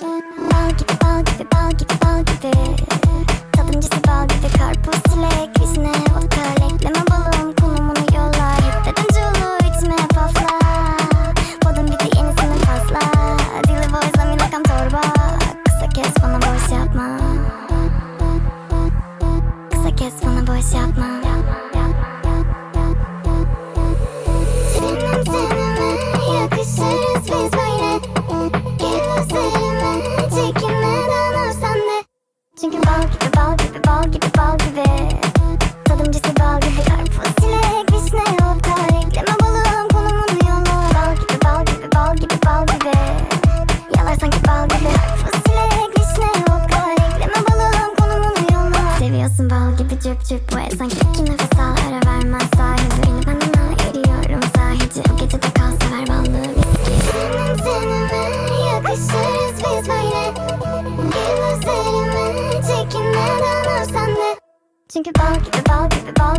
I'll give, I'll give, I'll it. gibi cüp cüp bu esen Ki nefes al ara vermez. Sahibi Benim anına eriyorum. Sahici O gecede kal sever ballı viski Senin tenime yakışırız biz böyle. Gel üzerime çekinmeden öpsen de. Çünkü bal gibi bal gibi bal